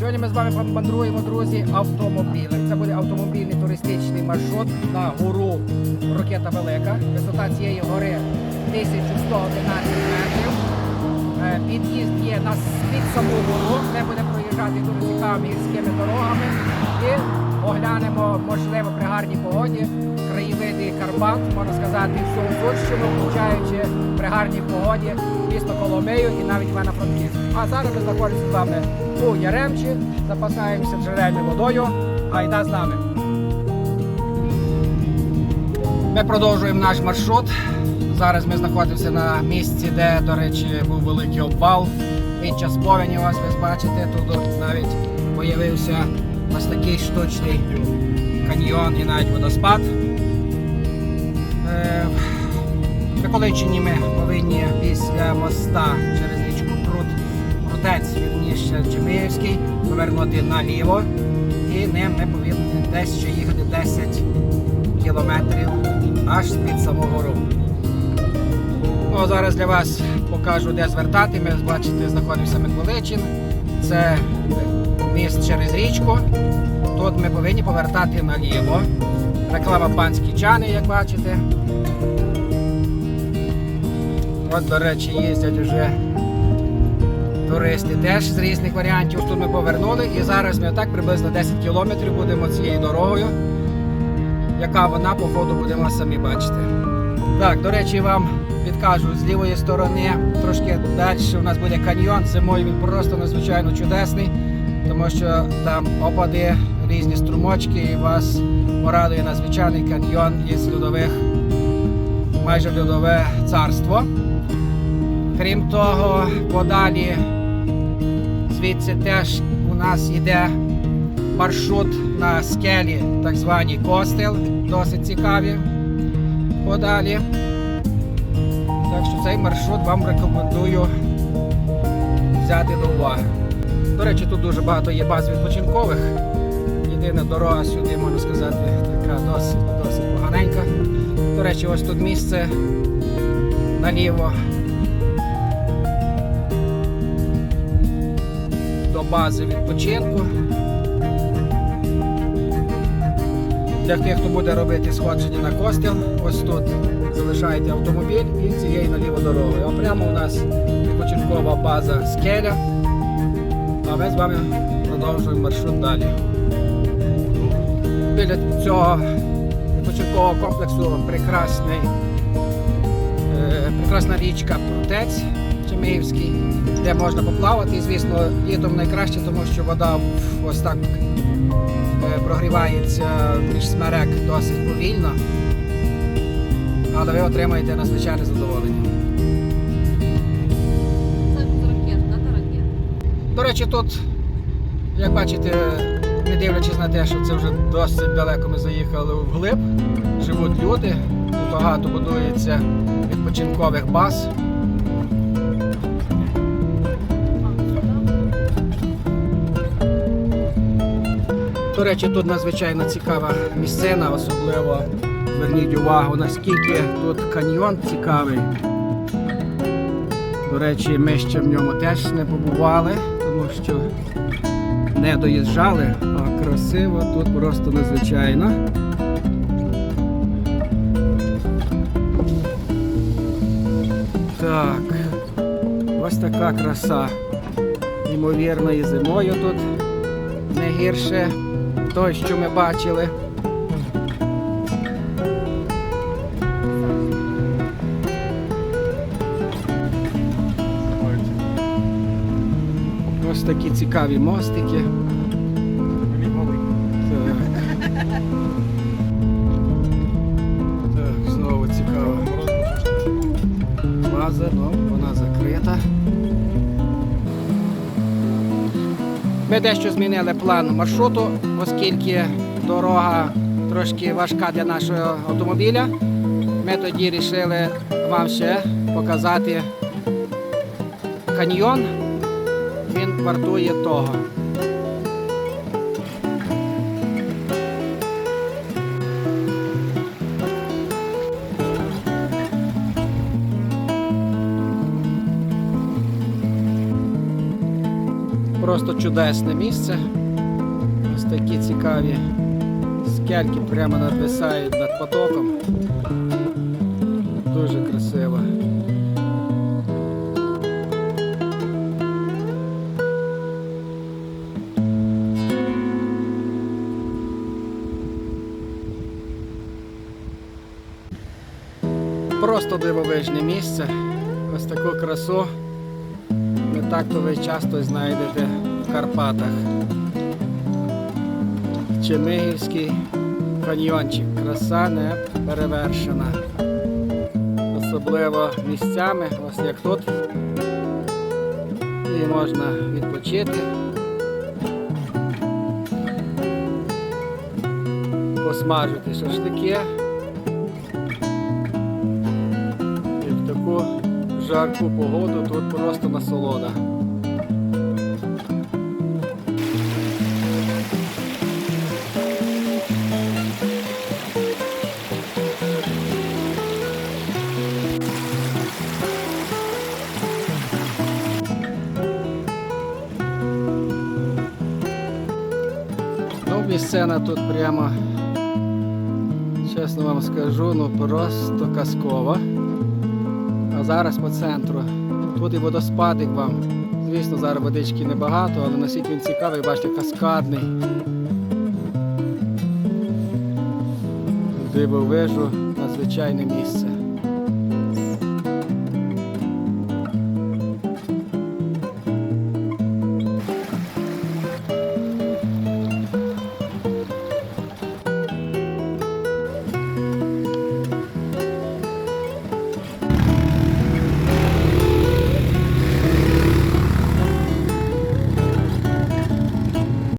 Сьогодні ми з вами мандруємо, друзі, автомобілем. Це буде автомобільний туристичний маршрут на гору Ракета Велика. Висота цієї гори 1111 метрів. Е, Під'їзд є на під саму гору, де буде проїжджати дуже цікавими гірськими дорогами. І оглянемо, можливо, при гарній погоді краєвиди Карпат, можна сказати, всю Гуцульщину, включаючи при гарній погоді місто Коломию і навіть Івано-Франківськ. А зараз ми знаходимося з вами у Яремчі, запасаємося джерельною водою. Айда з нами. Ми продовжуємо наш маршрут. Зараз ми знаходимося на місці, де, до речі, був великий обвал. Під час повені ось ви бачите, тут навіть появився ось такий штучний каньйон і навіть водоспад. Е, В Миколичині ми повинні після моста через річку Прут, Прутець, вірніше Чеміївський, повернути наліво. І ним ми повинні десь ще їхати 10 кілометрів аж під саму гору. Ну, зараз для вас покажу, де звертати. Ми бачите, знаходимося Миколичин. Це міст через річку. Тут ми повинні повертати наліво. Реклама панські чани, як бачите. От, до речі, їздять вже туристи теж з різних варіантів. Тут ми повернули і зараз ми так приблизно 10 кілометрів будемо цією дорогою. Яка вона по ходу будемо самі бачити. Так, до речі, вам підкажу з лівої сторони, трошки далі у нас буде каньйон. Зимою він просто надзвичайно чудесний, тому що там опади, різні струмочки і вас порадує надзвичайний каньйон із льодових, майже льодове царство. Крім того, подалі звідси теж у нас йде маршрут на скелі, так звані костел, досить цікаві. Подалі. Так що цей маршрут вам рекомендую взяти до уваги. До речі, тут дуже багато є баз відпочинкових. Єдина дорога сюди, можна сказати, така досить, досить поганенька. До речі, ось тут місце наліво до бази відпочинку. Для тих, хто буде робити сходження на костел, ось тут залишаєте автомобіль і цією наліво дорогою. А прямо у нас відпочинкова база скеля. А ми з вами продовжуємо маршрут далі. Біля цього відпочинкового комплексу прекрасний, е, прекрасна річка Прутець Чеміївський, де можна поплавати. І, звісно, літом найкраще, тому що вода ось так е, прогрівається між смерек досить повільно, але ви отримаєте надзвичайне задоволення. Це ракет. До речі, тут, як бачите, не дивлячись на те, що це вже досить далеко ми заїхали вглиб, живуть люди, тут багато будується відпочинкових баз. До речі, тут надзвичайно цікава місцина, особливо зверніть увагу, наскільки тут каньйон цікавий. До речі, ми ще в ньому теж не побували, тому що не доїжджали, а красиво тут просто надзвичайно. Так, ось така краса. Ймовірно, і зимою тут не гірше той, що ми бачили. Ось такі цікаві мостики. Так. Так, знову цікава база, ну вона закрита. Ми дещо змінили план маршруту, оскільки дорога трошки важка для нашого автомобіля. Ми тоді вирішили вам ще показати каньйон. Він вартує того. просто чудесне місце. Ось такі цікаві скельки прямо надвисають над потоком. Дуже красиво. Просто дивовижне місце. Ось таку красу не так то ви часто знайдете в Карпатах. Чемигівський каньйончик. Краса не перевершена. Особливо місцями, ось як тут. І можна відпочити. Посмажити шашлики. Жарку погоду тут просто насолода. Ну, місцена тут прямо, чесно вам скажу, ну просто казкова. А зараз по центру. Тут і водоспадик вам. Звісно, зараз водички небагато, але наскільки він цікавий, бачите, каскадний. Дивовижу, надзвичайне місце.